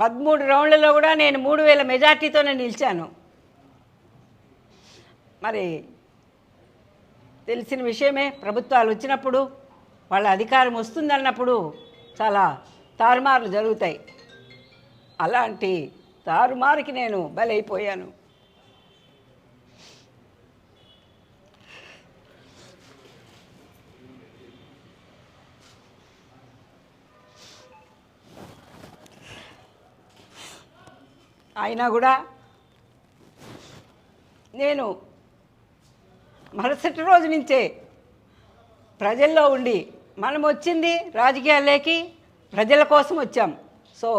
పదమూడు రౌండ్లలో కూడా నేను మూడు వేల మెజార్టీతోనే నిలిచాను. మరి తెలిసిన విషయమే ప్రభుత్వాలు వచ్చినప్పుడు వాళ్ళ అధికారం వస్తుందన్నప్పుడు చాలా తారుమార్లు జరుగుతాయి. అలాంటి తారుమారుకి నేను బలైపోయాను. అయినా కూడా నేను మరుసటి రోజు నుంచే ప్రజల్లో ఉండి మనం వచ్చింది రాజకీయాల్లోకి ప్రజల కోసం వచ్చాం. సో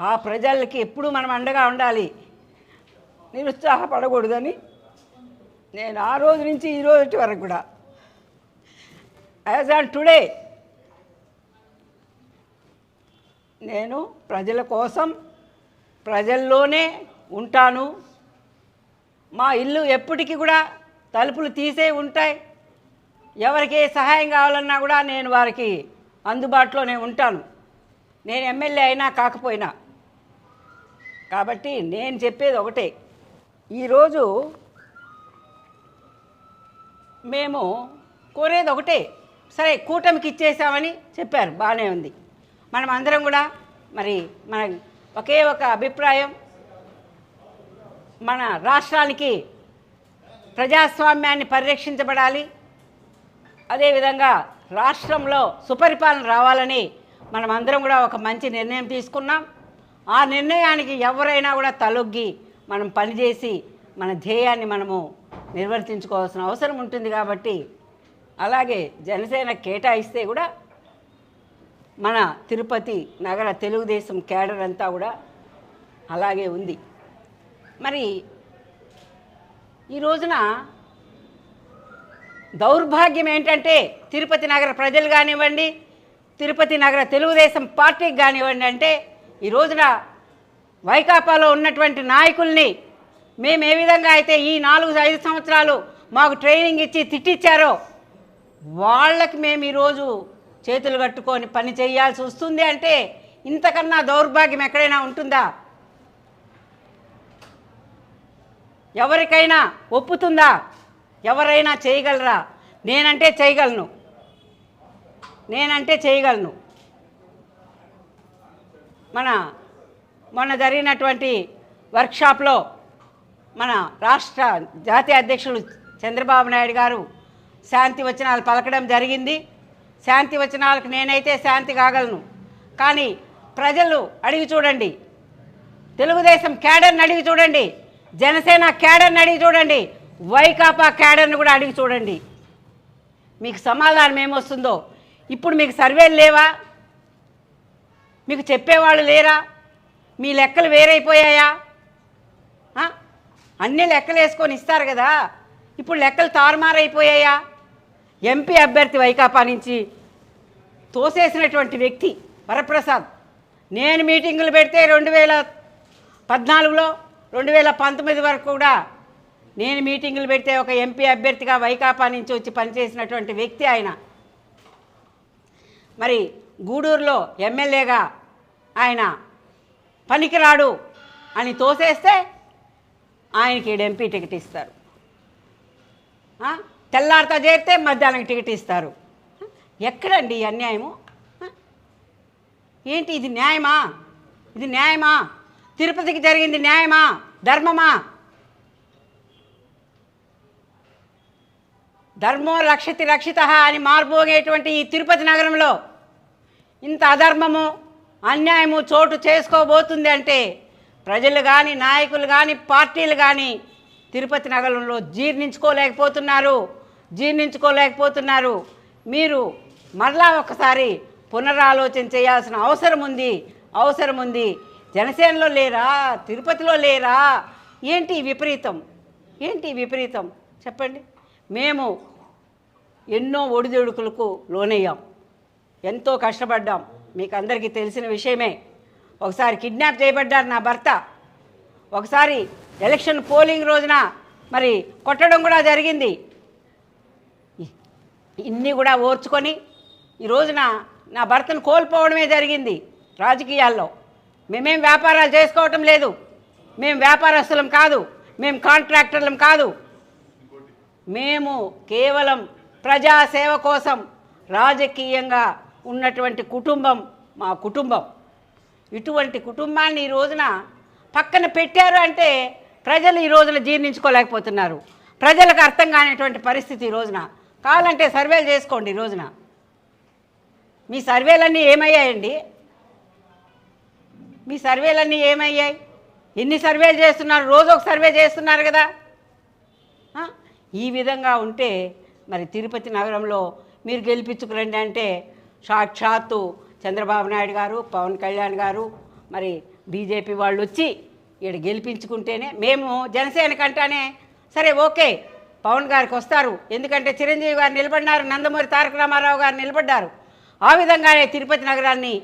ఆ ప్రజలకి ఎప్పుడు మనం అండగా ఉండాలి. నిరుత్సాహపడకూడదని నేను ఆ రోజు నుంచి ఈ రోజు వరకు కూడా. యాజ్ ఆన్ టుడే నేను ప్రజల కోసం ప్రజల్లోనే ఉంటాను. మా ఇల్లు ఎప్పటికీ కూడా తలుపులు తీసే ఉంటాయి. ఎవరికి ఏ సహాయం కావాలన్నా కూడా నేను వారికి అందుబాటులోనే ఉంటాను. నేను ఎమ్మెల్యే అయినా కాకపోయినా. కాబట్టి నేను చెప్పేది ఒకటే. ఈరోజు మేము కోరేది ఒకటే. సరే కూటమికి ఇచ్చేసామని చెప్పారు. బాగానే ఉంది. మనం అందరం కూడా మరి మన ఒకే ఒక అభిప్రాయం. మన రాష్ట్రానికి ప్రజాస్వామ్యాన్ని పరిరక్షించబడాలి. అదేవిధంగా రాష్ట్రంలో సుపరిపాలన రావాలని మనం అందరం కూడా ఒక మంచి నిర్ణయం తీసుకున్నాం. ఆ నిర్ణయానికి ఎవరైనా కూడా తలొగ్గి మనం పనిచేసి మన ధ్యేయాన్ని మనము నిర్వర్తించుకోవాల్సిన అవసరం ఉంటుంది కాబట్టి అలాగే జనసేన కేటాయిస్తే కూడా మన తిరుపతి నగర తెలుగుదేశం కేడర్ అంతా కూడా అలాగే ఉంది. మరి ఈ రోజున దౌర్భాగ్యం ఏంటంటే తిరుపతి నగర ప్రజలు కానివ్వండి తిరుపతి నగర తెలుగుదేశం పార్టీకి కానివ్వండి అంటే ఈ రోజున వైకాపాలో ఉన్నటువంటి నాయకుల్ని మేము ఏ విధంగా అయితే ఈ నాలుగు ఐదు సంవత్సరాలు మాకు ట్రైనింగ్ ఇచ్చి తిట్టించారో వాళ్ళకి మేము ఈరోజు చేతులు కట్టుకొని పని చేయాల్సి వస్తుంది అంటే ఇంతకన్నా దౌర్భాగ్యం ఎక్కడైనా ఉంటుందా? ఎవరికైనా ఒప్పుతుందా? ఎవరైనా చేయగలరా? నేనంటే చేయగలను. నేనంటే చేయగలను. మన మొన్న జరిగినటువంటి వర్క్షాప్లో మన రాష్ట్ర జాతీయ అధ్యక్షులు చంద్రబాబు నాయుడు గారు శాంతి వచనాలు పలకడం జరిగింది. శాంతి వచనాలకు నేనైతే శాంతి కాగలను. కానీ ప్రజలు అడిగి చూడండి. తెలుగుదేశం క్యాడర్ని అడిగి చూడండి. జనసేన క్యాడర్ని అడిగి చూడండి. వైకాపా క్యాడర్ని కూడా అడిగి చూడండి. మీకు సమాధానం ఏమొస్తుందో? ఇప్పుడు మీకు సర్వేలు లేవా? మీకు చెప్పేవాళ్ళు లేరా? మీ లెక్కలు వేరైపోయాయా? అన్ని లెక్కలు వేసుకొని ఇస్తారు కదా. ఇప్పుడు లెక్కలు తారుమారైపోయాయా? ఎంపీ అభ్యర్థి వైకాపా నుంచి తోసేసినటువంటి వ్యక్తి వరప్రసాద్. నేను మీటింగులు పెడితే రెండు వేల పద్నాలుగులో రెండు వేల పంతొమ్మిది వరకు కూడా నేను మీటింగులు పెడితే ఒక ఎంపీ అభ్యర్థిగా వైకాపా నుంచి వచ్చి పనిచేసినటువంటి వ్యక్తి ఆయన. మరి గూడూరులో ఎమ్మెల్యేగా ఆయన పనికిరాడు అని తోసేస్తే ఆయనకి ఈడ ఎంపీ టికెట్ ఇస్తారు. తెల్లారితో చేరితే మధ్యాహ్నం టికెట్ ఇస్తారు. ఎక్కడండి ఈ అన్యాయము? ఏంటి ఇది న్యాయమా? ఇది న్యాయమా? తిరుపతికి జరిగింది న్యాయమా? ధర్మమా? ధర్మో రక్షతి రక్షిత అని మారుపోగేటువంటి ఈ తిరుపతి నగరంలో ఇంత అధర్మము అన్యాయము చోటు చేసుకోబోతుంది అంటే ప్రజలు కానీ నాయకులు కానీ పార్టీలు కానీ తిరుపతి నగరంలో జీర్ణించుకోలేకపోతున్నారు. జీర్ణించుకోలేకపోతున్నారు. మీరు మరలా ఒకసారి పునరాలోచన చేయాల్సిన అవసరం ఉంది. అవసరం ఉంది. జనసేనలో లేరా? తిరుపతిలో లేరా? ఏంటి విపరీతం? ఏంటి విపరీతం? చెప్పండి. మేము ఎన్నో ఒడిదుడుకులకు లోనయ్యాం. ఎంతో కష్టపడ్డాం. మీకు అందరికీ తెలిసిన విషయమే. ఒకసారి కిడ్నాప్ చేయబడ్డారు నా భర్త. ఒకసారి ఎలక్షన్ పోలింగ్ రోజున మరి కొట్టడం కూడా జరిగింది. ఇన్ని కూడా ఓర్చుకొని ఈ రోజున నా భర్తను కోల్పోవడమే జరిగింది రాజకీయాల్లో. మేమేం వ్యాపారాలు చేసుకోవటం లేదు. మేము వ్యాపారస్తులం కాదు. మేము కాంట్రాక్టర్లం కాదు. మేము కేవలం ప్రజాసేవ కోసం రాజకీయంగా ఉన్నటువంటి కుటుంబం మా కుటుంబం. ఇటువంటి కుటుంబాన్ని ఈ రోజున పక్కన పెట్టారు అంటే ప్రజలు ఈ రోజున జీర్ణించుకోలేకపోతున్నారు. ప్రజలకు అర్థం కానిటువంటి పరిస్థితి ఈ రోజున. కావాలంటే సర్వేలు చేసుకోండి ఈ రోజున. మీ సర్వేలన్నీ ఏమయ్యాయండి? మీ సర్వేలన్నీ ఏమయ్యాయి? ఎన్ని సర్వేలు చేస్తున్నారు? రోజు ఒక సర్వే చేస్తున్నారు కదా. ఈ విధంగా ఉంటే మరి తిరుపతి నగరంలో మీరు గెలిపించుకురండి అంటే సాక్షాత్తు చంద్రబాబు నాయుడు గారు పవన్ కళ్యాణ్ గారు మరి బీజేపీ వాళ్ళు వచ్చి ఇక్కడ గెలిపించుకుంటేనే మేము జనసేన కంటానే సరే ఓకే. పవన్ గారికి వస్తారు. ఎందుకంటే చిరంజీవి గారు నిలబడినారు నందమూరి తారక రామారావు గారు నిలబడ్డారు. ఆ విధంగానే తిరుపతి నగరాన్ని